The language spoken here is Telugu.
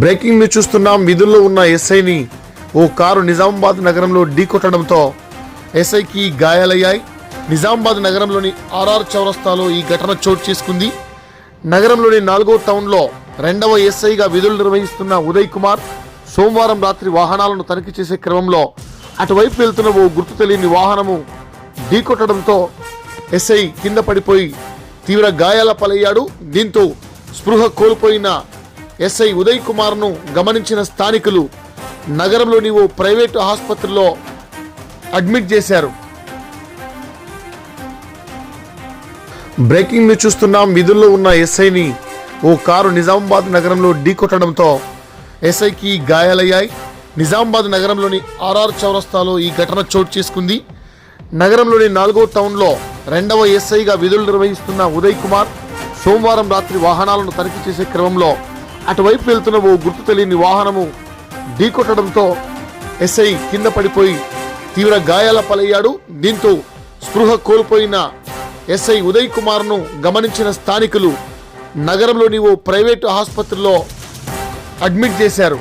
బ్రేకింగ్ న్యూస్ చూస్తున్నాం. విధుల్లో ఉన్న ఎస్ఐని ఓ కారు నిజామాబాద్ నగరంలో ఢీకొట్టడంతో ఎస్ఐకి గాయాలయ్యాయి. నిజామాబాద్ నగరంలోని ఆర్ఆర్ చౌరస్తాలో ఈ ఘటన చోటు చేసుకుంది. నగరంలోని నాలుగో టౌన్లో రెండవ ఎస్ఐగా విధులు నిర్వహిస్తున్న ఉదయ్ కుమార్ సోమవారం రాత్రి వాహనాలను తనిఖీ చేసే క్రమంలో అటువైపు వెళ్తున్న ఓ గుర్తు తెలియని వాహనము ఢీకొట్టడంతో ఎస్ఐ కింద పడిపోయి తీవ్ర గాయాల పాలయ్యాడు. దీంతో స్పృహ కోల్పోయిన ఎస్ఐ ఉదయ్ కుమార్ను గమనించిన స్థానికులు నగరంలోని ఓ ప్రైవేటు ఆసుపత్రిలో అడ్మిట్ చేశారు. బ్రేకింగ్ న్యూస్ చూస్తున్నాం విధుల్లో ఉన్న ఎస్ఐని ఓ కారు నిజామాబాద్ నగరంలో ఢీకొట్టడంతో ఎస్ఐకి గాయాలయ్యాయి. నిజామాబాద్ నగరంలోని ఆర్ఆర్ చౌరస్తాలో ఈ ఘటన చోటు చేసుకుంది. నగరంలోని నాలుగో టౌన్లో రెండవ ఎస్ఐగా విధులు నిర్వహిస్తున్న ఉదయ్ కుమార్ సోమవారం రాత్రి వాహనాలను తనిఖీ చేసే క్రమంలో అటువైపు వెళ్తున్న ఓ గుర్తు తెలియని వాహనము ఢీకొట్టడంతో ఎస్ఐ కింద పడిపోయి తీవ్ర గాయాల పాలయ్యాడు. దీంతో స్పృహ కోల్పోయిన ఎస్ఐ ఉదయ్ కుమార్ను గమనించిన స్థానికులు నగరంలోని ఓ ప్రైవేటు ఆసుపత్రిలో అడ్మిట్ చేశారు.